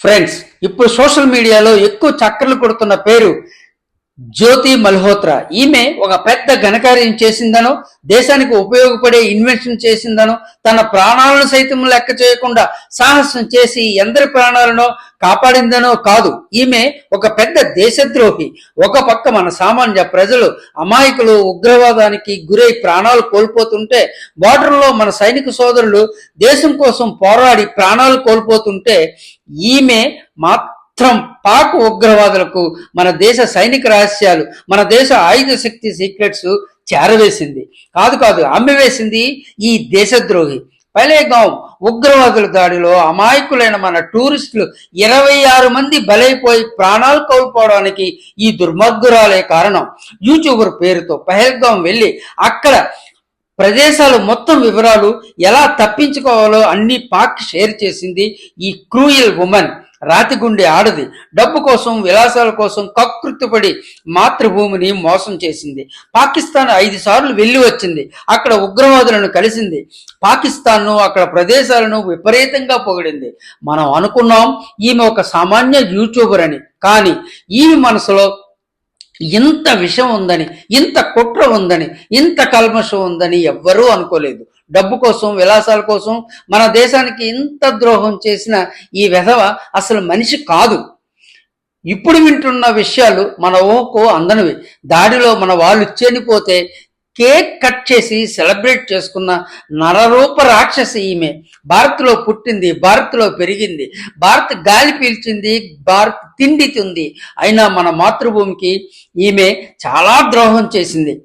Friends ఇప్పుడు social మీడియాలో ఎక్కువ చక్కర్లు కొడుతున్న పేరు జ్యోతి మల్హోత్రా. ఈమె ఒక పెద్ద ఘనకార్యం చేసిందనో దేశానికి ఉపయోగపడే ఇన్వెన్షన్ చేసిందనో తన ప్రాణాలను సైతం లెక్క చేయకుండా సాహసం చేసి ఎందరి ప్రాణాలను కాపాడిందనో కాదు. ఈమె ఒక పెద్ద దేశద్రోహి. ఒక పక్క మన సామాన్య ప్రజలు అమాయకులు ఉగ్రవాదానికి గురై ప్రాణాలు కోల్పోతుంటే బార్డర్లో మన సైనిక సోదరులు దేశం కోసం పోరాడి ప్రాణాలు కోల్పోతుంటే ఈమె మా మాత్రం పాక్ ఉగ్రవాదులకు మన దేశ సైనిక రహస్యాలు మన దేశ ఆయుధ శక్తి సీక్రెట్స్ చేరవేసింది. కాదు కాదు అమ్మివేసింది ఈ దేశద్రోహి. పలేగాం ఉగ్రవాదుల దాడిలో అమాయకులైన మన టూరిస్టులు ఇరవై ఆరు మంది బలైపోయి ప్రాణాలు కోల్పోవడానికి ఈ దుర్మార్గురాలే కారణం. యూట్యూబర్ పేరుతో పహల్గాం వెళ్ళి అక్కడ ప్రదేశాలు మొత్తం వివరాలు ఎలా తప్పించుకోవాలో అన్ని పాక్ షేర్ చేసింది ఈ క్రూయల్ ఉమెన్ రాతి గుండె ఆడది. డబ్బు కోసం విలాసాల కోసం కకృతిపడి మాతృభూమిని మోసం చేసింది. పాకిస్తాన్ ఐదు సార్లు వెళ్ళి వచ్చింది. అక్కడ ఉగ్రవాదులను కలిసింది. పాకిస్తాన్ను అక్కడ ప్రదేశాలను విపరీతంగా పొగిడింది. మనం అనుకున్నాం ఈమె ఒక సామాన్య యూట్యూబర్ అని. కానీ ఈమె మనసులో ఇంత విషం ఉందని ఇంత కుట్ర ఉందని ఇంత కల్మషం ఉందని ఎవ్వరూ అనుకోలేదు. డబ్బు కోసం విలాసాల కోసం మన దేశానికి ఇంత ద్రోహం చేసిన ఈ వెధవ అసలు మనిషి కాదు. ఇప్పుడు వింటున్న విషయాలు మన ఊహకు అందనివి. దాడిలో మన వాళ్ళు చనిపోతే కేక్ కట్ చేసి సెలబ్రేట్ చేసుకున్న నరరూప రాక్షసి ఈమె. భారత్లో పుట్టింది భారత్లో పెరిగింది. భారత్ గాలి పీల్చింది భారత్ తిండి తింది అయినా మన మాతృభూమికి ఈమె చాలా ద్రోహం చేసింది.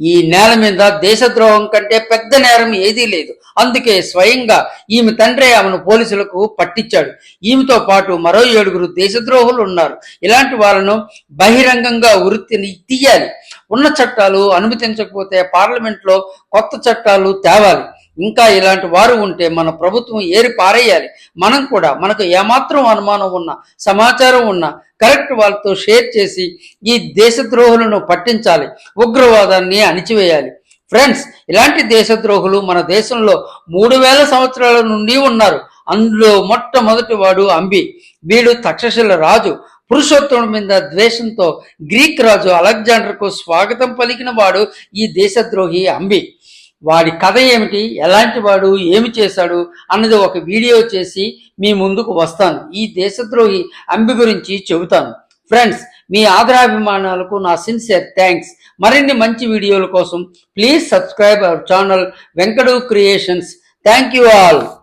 ఈ నేల మీద దేశద్రోహం కంటే పెద్ద నేరం ఏదీ లేదు. అందుకే స్వయంగా ఈమె తండ్రి ఆమెను పోలీసులకు పట్టించాడు. ఈమెతో పాటు మరో ఏడుగురు దేశద్రోహులు ఉన్నారు. ఇలాంటి వాళ్ళను బహిరంగంగా వృత్తిని తీయాలి. ఉన్న చట్టాలు అనుమతించకపోతే పార్లమెంట్లో కొత్త చట్టాలు తేవాలి. ఇంకా ఇలాంటి వారు ఉంటే మన ప్రభుత్వం ఏరి పారేయాలి. మనం కూడా మనకు ఏమాత్రం అనుమానం ఉన్నా సమాచారం ఉన్నా కరెక్ట్ వాళ్ళతో షేర్ చేసి ఈ దేశద్రోహులను పట్టించాలి ఉగ్రవాదాన్ని అణిచివేయాలి. ఫ్రెండ్స్ ఇలాంటి దేశద్రోహులు మన దేశంలో మూడు వేల సంవత్సరాల నుండి ఉన్నారు. అందులో మొట్టమొదటి వాడు అంబి. వీడు తక్షశిల రాజు. పురుషోత్తముడి మీద ద్వేషంతో గ్రీక్ రాజు అలెగ్జాండర్కు స్వాగతం పలికిన వాడు ఈ దేశద్రోహి అంబి. వాడి కథ ఏమిటి? ఎలాంటి వాడు? ఏమి చేశాడు? అన్నది ఒక వీడియో చేసి మీ ముందుకు వస్తాను. ఈ దేశద్రోహి అంబి గురించి చెబుతాను. ఫ్రెండ్స్ మీ ఆదరాభిమానాలకు నా సిన్సియర్ థ్యాంక్స్. మరిన్ని మంచి వీడియోల కోసం please subscribe our channel Venkadu creations. Thank you all.